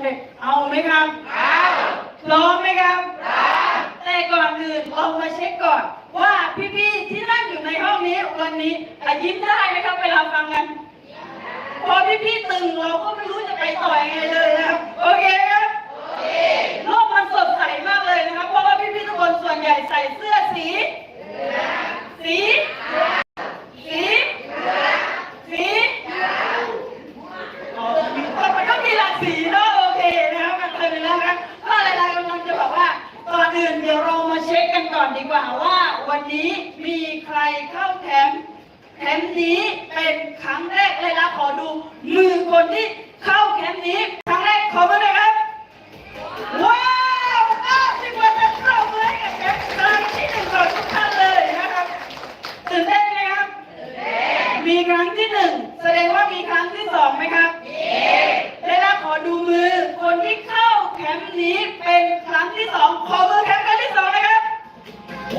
ำเร็จเอาไหมครับเอาพร้อมไหมครับแต่ก่อนอื่นเรามาเช็คก่อน ว่าพี่ๆที่นั่งอยู่ในห้องนี้วันนี้อะยิ้มได้ไหมครับเวลาฟังกันพอพี่ๆตึงเราก็ไม่รู้จะไปต่อยังไงเลยนะครับโอเคครับโลกมันสดใสมากเลยนะครับ เพราะว่าพี่ๆทุกคนส่วนใหญ่ใส่เสื้อสี สีสี สีอ๋อมันก็มีหลากสีเนาะโอเคนะครับกันเลยนะครับก็หลายๆกำลังจะบอกว่าก่อนอื่นเดี๋ยวเรามาเช็คกันก่อนดีกว่า วันนี้มีใครเข้าแคมป์แคมป์นี้เป็นครั้งแรกเลยนะขอดูมือคนที่เข้าแคมป์นี้ครั้งแรกขอมาเลยครับ ว้าวอ้าวที่วันนั้นเราเลยกับแคมป์ครั้งที่หนึ่งของทุกท่านเลยนะครับตื่นเต้นไหมครับ มีครั้งที่หนึ่งแสดงว่ามีครั้งที่สองไหมครับมีแล้วขอดูมือคนที่เข้าแคมป์นี้เป็นครั้งที่สองขอมือแคมป์ครั้งที่สองนะครับ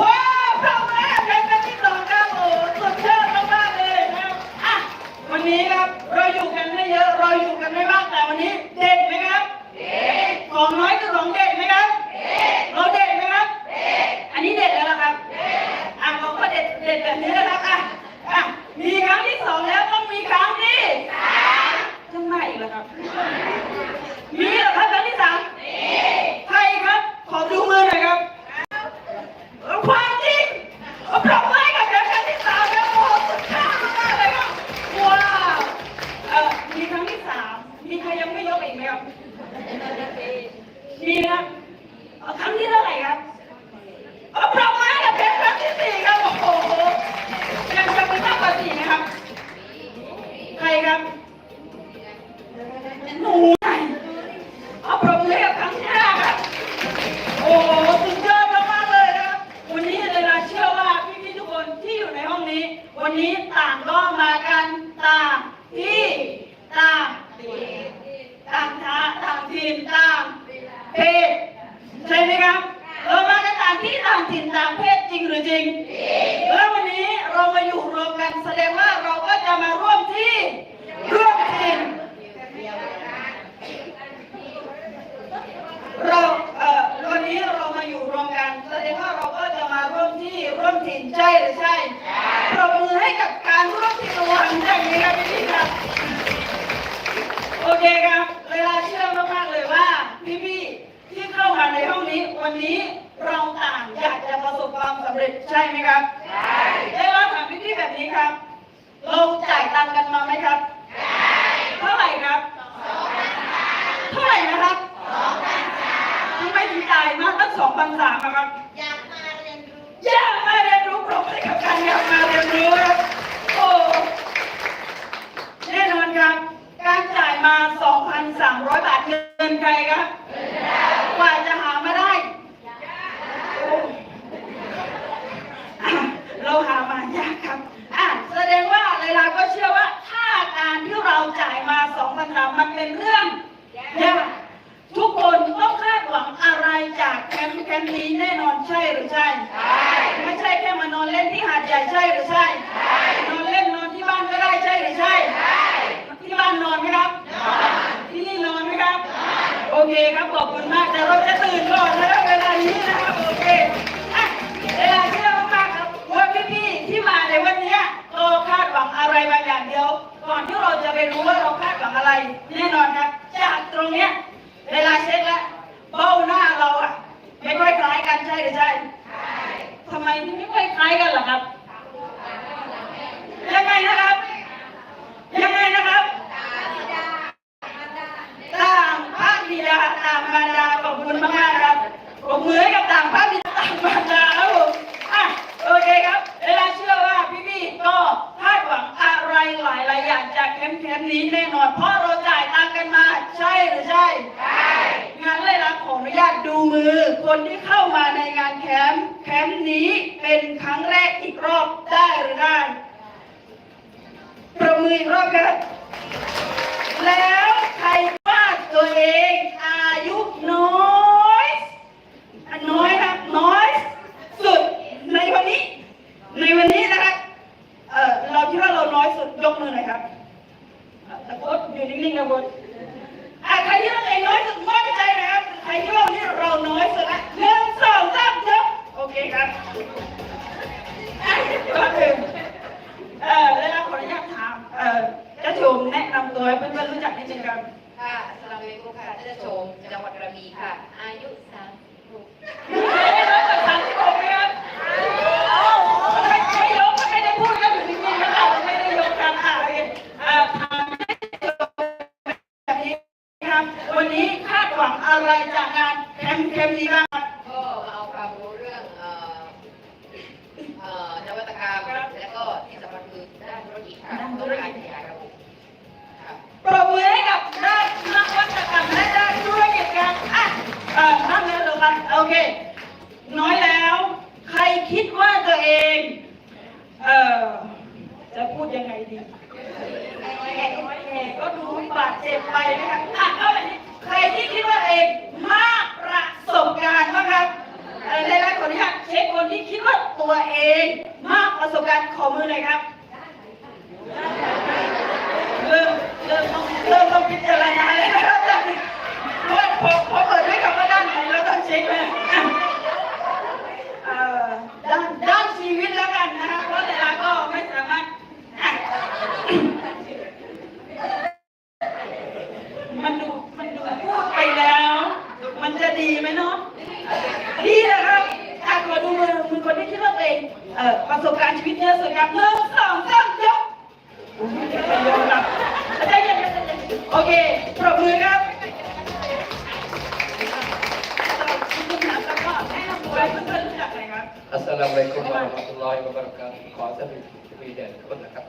ว้าวพร้อมแล้วแคมป์ครั้งที่สองครับโอ้สุดยอดมากๆเลยนะครับอะวันนี้ครับเราอยู่กันไม่เยอะเราอยู่กันไม่มากแต่วันนี้เด็ดไหมครับเด็ดของน้อยคือของเด็ดไหมครับเด็ดเราเด็ดไหมครับเด็ดอันนี้เด็ดแล้วล่ะครับเด็ดอะเราก็เด็ดเด็ดแบบนี้นะครับอะอะมีครั้งที่สองแล้วต้องมีครั้งที่สามจะมาอีกแล้วครับ มีเหรอครับครั้งที่สามมีใครครับ ขอดูมือหน่อยครับ ความจริงปรบมือให้กับเด็กครั้งที่สามแล้วโอ้โหสุดยอดมากเลยครับว้าวเอ่อมีครั้งที่สามมีใครยังไม่ยกอีกไหมครับมีนะครับเอ่อครั้งที่เท่าไหร่ครับเอ่อปรบมือให้กับเด็กครั้งที่สี่ครับโอ้โหยังจะมีมากกว่าสี่นะครับ ใครครับหนูใหญ่เอาปรบมือให้กับครั้งที่ห้าครับ โอ้โหสุดยอดมากๆเลยนะครับ วันนี้เลยนะเชื่อว่าพี่ๆทุกคนที่อยู่ในห้อง นี้ต่างก็มากันต่างที่ต่างต่างทาต่างถิ่นต่างเพศใช่ไหมครับเรามากันต่างที่ต่างถิ่นต่างเพศจริงหรือจริงแล้ววันนี้เรามาอยู่รวมกันแสดงว่าเราก็จะมาร่วมที่ร่วมถิ่นเราเอ่อวันนี้เรามาอยู่รวมกันแสดงว่าเราก็จะมาร่วมที่ร่วมถิ่นใช่หรือใช่ วมที่ระหว่างอย่างนี้ครับพี่ๆครับ โอเคครับ เวลาเชื่อมากๆเลยว่า พี่ๆที่เข้ามาในห้องนี้ วันนี้เราต่างอยากจะประสบความสำเร็จใช่ไหมครับ ใช่ได้ว่าถามพี่ๆแบบนี้ครับเราจ่ายตังค์กันมาไหมครับใช่เท่าไหร่ครับเท่าไหร่นะครับทำไมถึงจ่ายมากตั้งสองพันสามครับ อยากมาเรียนรู้อยากมาเรียนรู้ปรบให้กับการอยากมาเรียนรู้ครับโอ้แน่นอนครับ การจ่าย มา 2,300 บาทเงินใครครับกว่าจะหามาได้ เราหามายากครับอะแสดงว่าเวลาก็เชื่อว่าถ้าการที่เราจ่ายมา2,300มันเป็นเรื่องยากทุกคนต้องคาดหวังอะไรจากแคมป์แคมป์นี้แน่นอนใช่หรือใช่ ใช่ ไม่ใช่แค่มานอนเล่นที่หาดใหญ่ใช่หรือใช่ ใช่ นอนเล่นนอนที่บ้านก็ได้ใช่หรือใช่ ใช่ ที่บ้านนอนไหมครับ นอน ที่นี่นอนไหมครับ นอน โอเคครับขอบคุณมากแต่เราจะตื่นก่อนนะครับเวลานี้นะครับโอเคอะเวลาเชื่อมากๆครับว่าพี่ๆที่มาในวันเนี้ยก็คาดหวังอะไรบางอย่างเดียว ก่อนที่เราจะไปรู้ว่าเราคาดหวังอะไร แน่นอนครับ จากตรงเนี้ย เวลาเช็คแล้วเบ้าหน้าเราอะไม่ค่อยคล้ายกันใช่หรือใช่ใช่ทำไมถึงไม่ค่อยคล้ายกันล่ะครับยังไงนะครับ ยังไงนะครับต่างพระบิดาต่างมารดาขอบคุณมากๆครับปรบมือให้กับต่างพระบิดาต่างมารดาครับผมอะโอเคครับ เวลาเชื่อว่าพี่ๆก็คาดหวังอะไรหลายๆอย่างจากแคมป์แคมป์นี้แน่นอน เพราะเราจ่ายตังค์กันมาใช่หรือใช่ งั้นเลยนะขออนุญาตดูมือ คนที่เข้ามาในงานแคมป์แคมป์นี้เป็นครั้งแรกอีกรอบได้หรือได้ ป เหรอครับโอเค น้อยแล้ว ใครคิดว่าตัวเอง เอ่อ จะพูดยังไงดีก็ดูบาดเจ็บไปนะครับอะเอาแบบนี้ใครที่คิดว่าเองมากประสบการณ์บ้างครับในรายขออนุญาตเช็คคนที่คิดว่าตัวเองมากประสบการณ์ขอมือหน่อยครับเริ่มเริ่มต้องเริ่มต้องพิจารณาเลยนะครับ พราะว่าพอพอเปิดด้วยคำว่าด้านไหนเราต้องเช็คเลยอะเอ่อด้านด้านชีวิตแล้วกันนะครับเพราะแต่ละก็ไม่สามารถมันดูมันดูพูดไปแล้ว มันจะดีไหมเนาะดีนะครับอะขอดูมือมือคนที่คิดว่าตัวเองเอ่อประสบการณ์ชีวิตเยอะสุดครับหนึ่งสองสามยกโอเคปรบมือครับ ลามุอะลัยกุมวะเราะห์มะตุลลอฮิวะบะเราะกาตุฮ์ขอสวัสดีวีเดนทุกคนนะครับ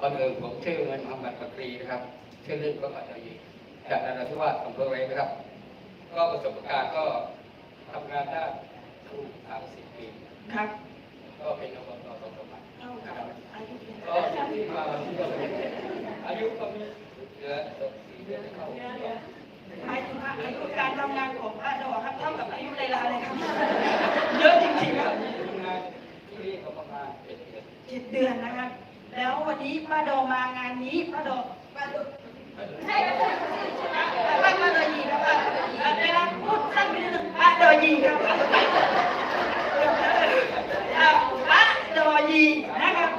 ก่อนอื่นผมชื่อเงินมุฮัมมัดบักรีนะครับชื่อเล่นก็อัจฉริยจากนราธิวาสอำเภอเวนะครับ ก็ประสบการณ์ก็ทำงานด้านครูสามสิบปีครับ ก็เป็นอบตสองสมัยเท่ากับอายุเป็นก็ที่มาที่ก็อายุก็มีเหลือตกสี่เดือนเข้า หมายถึงว่าอายุการทำงานของป้าดอครับเท่ากับอายุเลลาเลยครับ เยอะจริงๆครับงานเจ็ดเดือนนะครับ แล้ววันนี้ป้าดอมางานนี้ป้าดอป้าดอใช่ป้าป้าดอยีครับป้าเวลาพูดสั้นไปนิดนึงป้าดอยีครับอ่าป้าดอยีนะครับ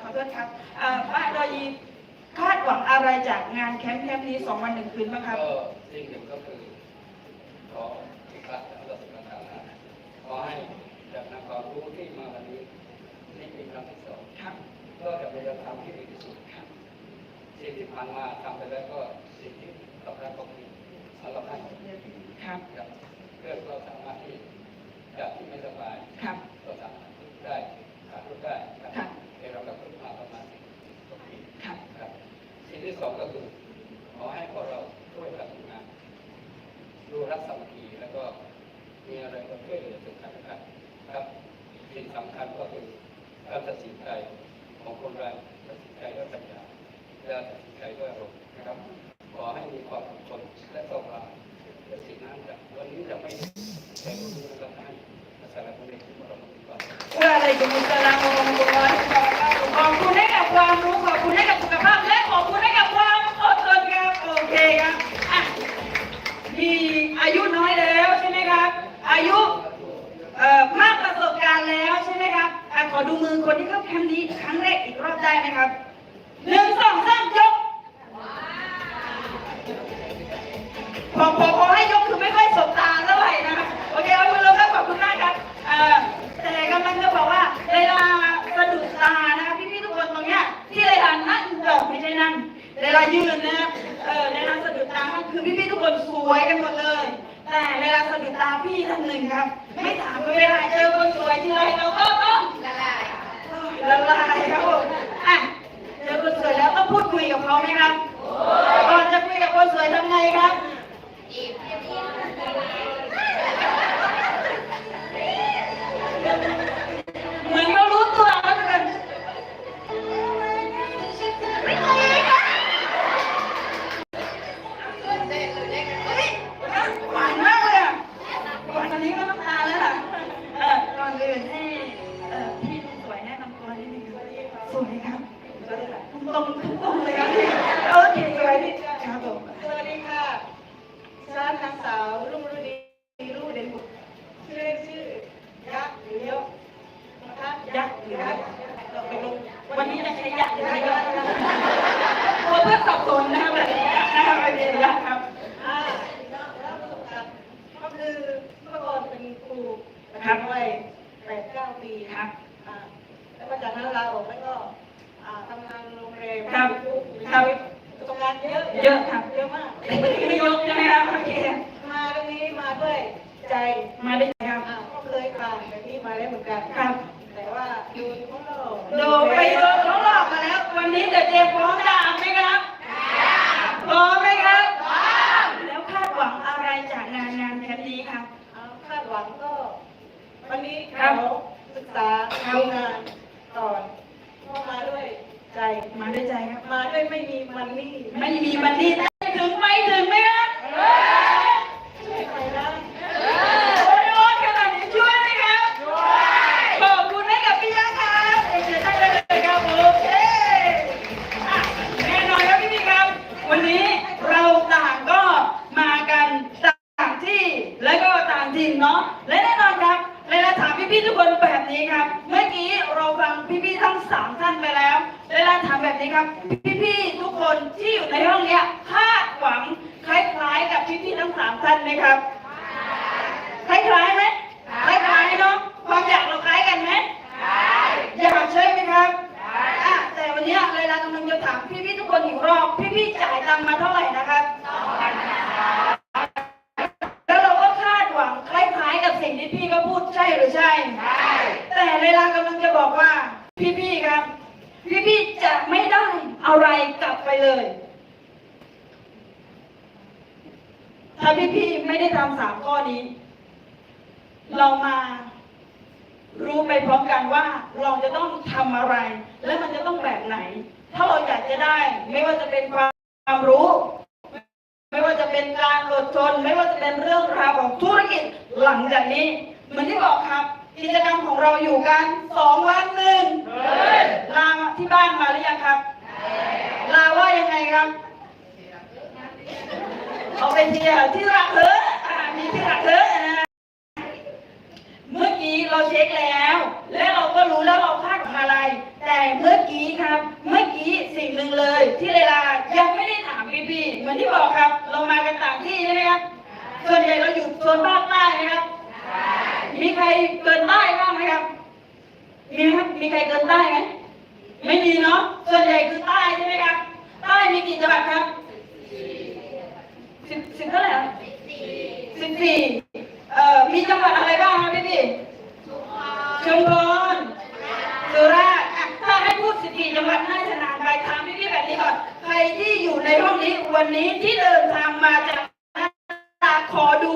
ขอโทษครับอ่าป้าดอยีคาดหวังอะไรจากงานแคมป์แคมป์นี้สองวันหนึ่งคืนบ้างครับ สิ่งหนึ่งก็คือขอที่พระอัลลอฮฺสุบฮานะฮูวะตะอาลาขอให้จากนำความรู้ที่มาวันนี้นี่เป็นครั้งที่สองครับก็จะพยายามทำที่ดีที่สุดครับสิ่งที่ผ่านมาทำไปแล้วก็สิ่งที่เราได้ก็มีสำหรับให้ครับครับเพื่อเราสามารถที่จากที่ไม่สบายครับเราสามารถลุกได้ขาลุกได้ครับครับเดี๋ยวเราจะพึ่งมาประมาณสิบกว่าปีครับครับสิ่งที่สองก็คือขอให้พวกเราช่วยกัน ทำงานดูรักสามัคคีแล้วก็มีอะไรก็ช่วยเหลือซึ่งกันและกันครับสิ่งสำคัญก็คือการตัดสินใจของคนเราตัดสินใจด้วยปัญญาและตัดสินใจด้วยอารมณ์นะครับขอให้มีความอดทนและต่อมาและสิ่งนั้นจะวันนี้จะไม่แต่วันนี้เราจะให้อาสาฬหะที่เราทำก่อนว่าอะไรกุมุสามวะเราะมะตุลลอฮิวะบะเราขอบคุณให้กับความรู้ คุยกับเขาไหมครับ วันนี้จะใช้ยักษ์หรือใช้ยอดตัวเพื่อสับสนนะครับแบบนี้นะครับไม่เป็นยักษ์ครับอ่าแล้วแล้วประสบการณ์ก็คือเมื่อก่อนเป็นครูประครับจำวัยแปดเก้าปีครับอ่าแล้วก็จากนั้นลาออกแล้วก็อ่าทำงานโรงแรมครับครับประสบการณ์เยอะเยอะครับเยอะมากไม่ยกใช่ไหมครับโอเคมาตรงนี้มาด้วยใจมาได้ครับอ่าก็เคยผ่านแบบนี้มาแล้วเหมือนกันครับ แต่ว่าดูเขาหล่อดูไปดูเขาหลอกมาแล้ว วันนี้เดี๋ยวเจมส์พร้อมด่าไหมครับพร้อมไหมครับพร้อมแล้วคาดหวังอะไรจากงานงานแค่นี้ครับเอาคาดหวังก็ วันนี้ครัเขาบศึกษาดูงานก่อนก็มาด้วยใจมาด้วยใจครับ มาด้วยไม่มีมันนี่ไม่มีมันนี่ถึงไม่ถึงไหมครับ ช่วยใครได้ โอ้ยโอ้ยขนาดนี้ช่วยไหมครับขอบคุณให้กับพี่ยักษ์ครับเอกได้เลยครับโอเคอะแน่นอนครับพี่พี่ครับ วันนี้เราต่างก็มากันต่างที่และก็ต่างถิ่นเนาะและแน่นอนครับเลยเราถามพี่ๆทุกคนแบบนี้ครับ เมื่อกี้เราฟังพี่ๆทั้งสามท่านไปแล้วเลยเราถามแบบนี้ครับ พี่ๆทุกคนที่อยู่ในห้องเนี้ยคาดหวังคล้ายๆกับพี่ๆทั้งสามท่านไหมครับ คล้ายๆไหมคล้ายๆเนาะ ความอยากเราคล้ายกันไหมอยากใช่ไหมครับอะแต่วันนี้เลยลากำลังจะถามพี่ๆทุกคนอีกรอบ พี่ๆจ่ายตังค์มาเท่าไหร่นะครับ แล้วเราก็คาดหวังคล้ายๆกับสิ่งที่พี่ก็พูดใช่หรือใช่ แต่เลยลากำลังจะบอกว่า พี่ๆครับ พี่ๆจะไม่ได้อะไรกลับไปเลย ถ้าพี่ๆไม่ได้ทำสามข้อนี้ เรามารู้ไปพร้อมกันว่าเราจะต้องทำอะไร และมันจะต้องแบบไหน ถ้าเราอยากจะได้ ไม่ว่าจะเป็นความรู้ ไม่ว่าจะเป็นการอดทน ไม่ว่าจะเป็นเรื่องราวของธุรกิจ หลังจากนี้เหมือนที่บอกครับ กิจกรรมของเราอยู่กันสองวันหนึ่งลาที่บ้านมาหรือยังครับลาว่ายังไงครับเอาเป็นเชียร์ที่รักเธออมีที่รักเธอนะเมื่อกี้เราเช็คแล้ว และเราก็รู้แล้วเราคาดอะไร แต่เมื่อกี้ครับ เมื่อกี้สิ่งหนึ่งเลย ที่เลลายังไม่ได้ถามพี่พี่ๆเหมือนที่บอกครับ เรามากันต่างที่ใช่ไหมครับ ส่วนใหญ่เราอยู่โซนภาคใต้ไหมครับ มีใครเกินใต้บ้างไหมครับ มีไหมครับมีใครเกินใต้ไหมไม่มีเนาะ ส่วนใหญ่คือใต้ใช่ไหมครับ ใต้มีกี่จังหวัดครับสิบสิบเท่าไหร่สิบสี่เอ่อ มีจังหวัดอะไรบ้างครับพี่พี่ชุมพรสุราษฎร์ถ้าให้พูดสิบสี่จังหวัดน่าจะนานไปถามพี่พี่แบบนี้ก่อน ใครที่อยู่ในห้องนี้วันนี้ที่เดินทางมาจาก ขอดู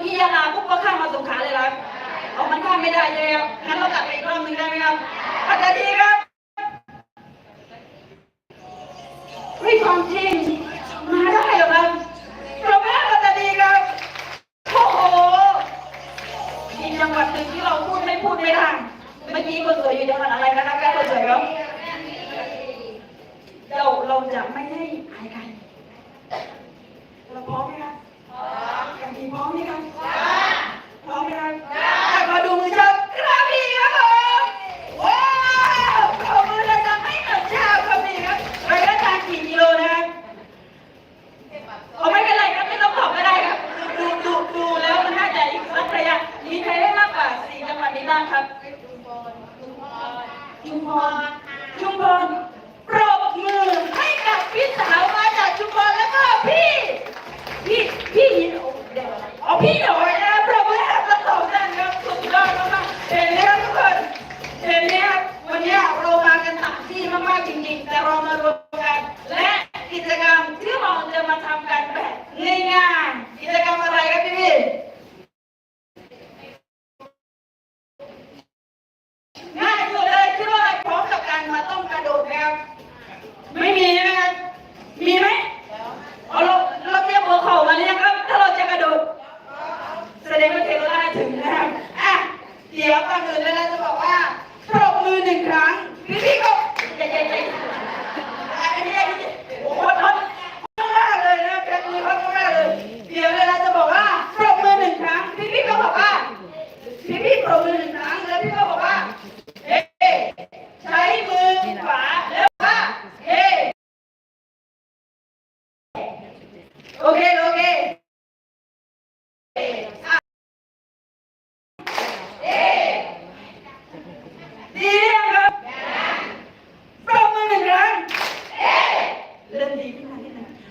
เมื่อกี้ยาลาปุ๊บก็ข้ามมาสงขลาเลยครับเอามันข้ามไม่ได้เลยครับงั้นเรากลับไปอีกรอบหนึ่งได้ไหมครับปัตตาดีครับเฮ้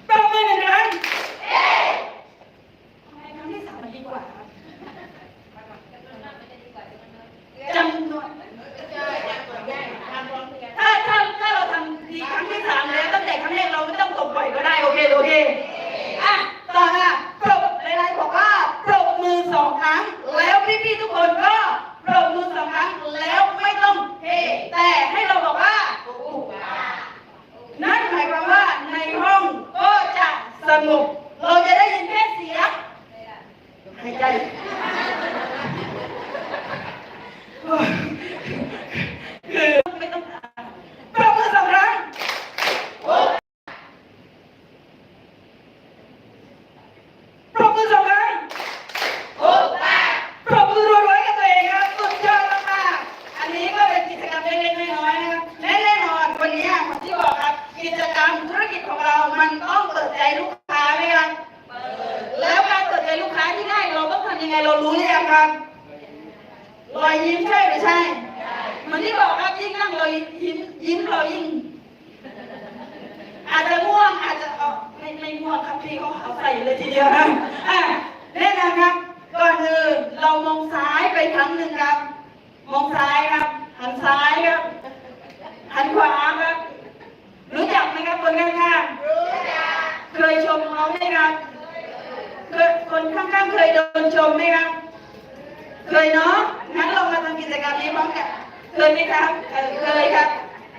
Para คนข้างๆเคยโดนชมไหมครับ เคยเนาะงั้นลงมาทำกิจกรรมนี้พร้อมกเคยไหมครับเออเคยครับ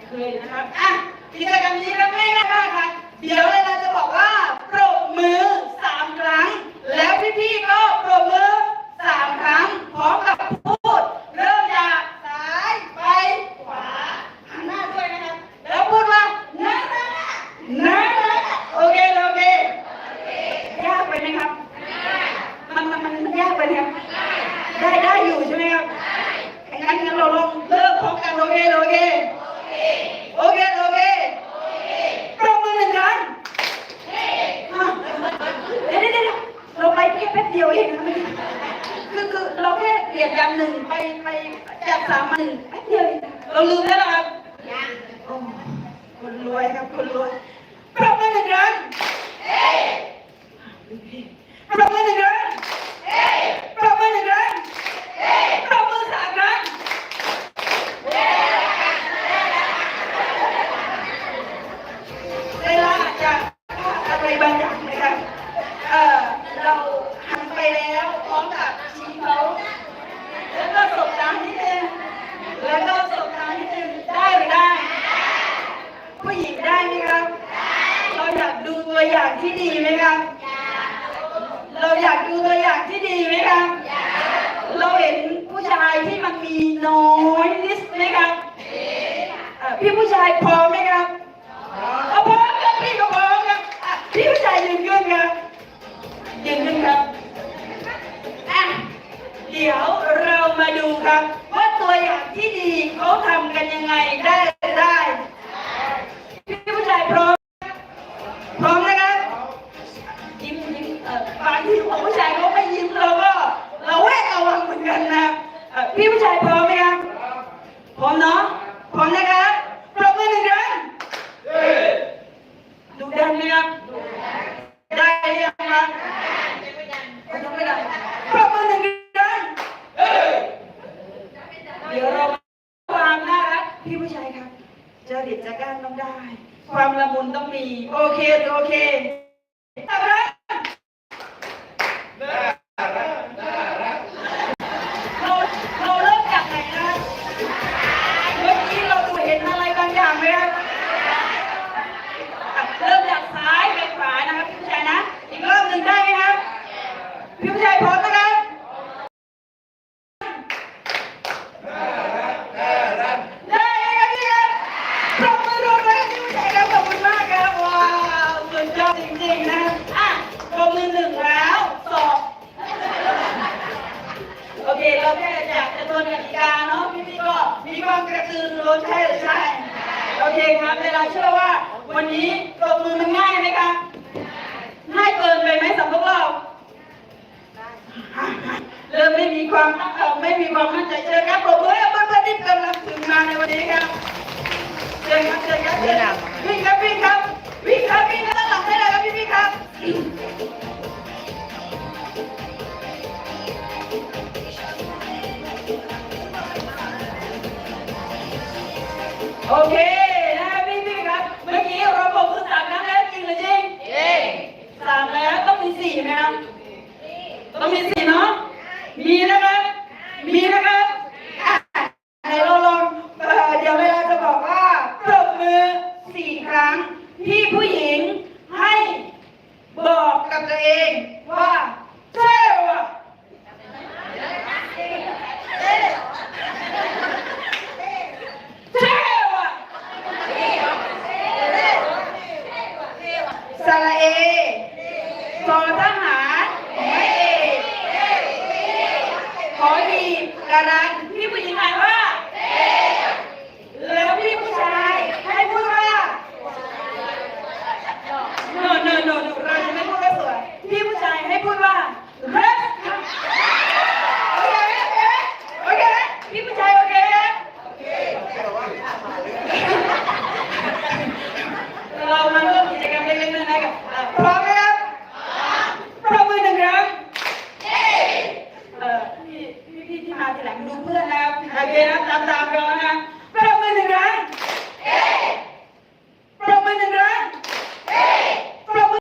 เคยนะครับอะกิจกรรมนี้ก็ง่ายมากค่ะเดี๋ยวเราจะบอกว่าปรบมือสามครั้ง แล้วพี่ๆก็ปรบมือสามครั้งพร้อมกัน เค โอเค โอเคปรบมือนึ่งครั้งเดี๋ยวเดี๋เราไปแค่แป๊บเดียวเองคือคือเราแค่เปลี่ยนกันหนึ่งไปไปจากสามมาหนึ่งแป๊บเดียวเราลืมแล้ว ที่ดีไหมครับ เราอยากดูตัวอย่างที่ดีไหมครับ เราเห็นผู้ชายที่มันมีน้อยนิดไหมครับพี่ผู้ชายพอไหมครับพอครับพี่ก็พอครับพี่ผู้ชายยืนขึ้นครับยืนขึ้นครับอะเดี๋ยวเรามาดูครับ ว่าตัวอย่างที่ดีเขาทำกันยังไงได้ 피부 잘 범해야 번호 번호가? Okay. การาพี่ผู้หญิงไหนว่า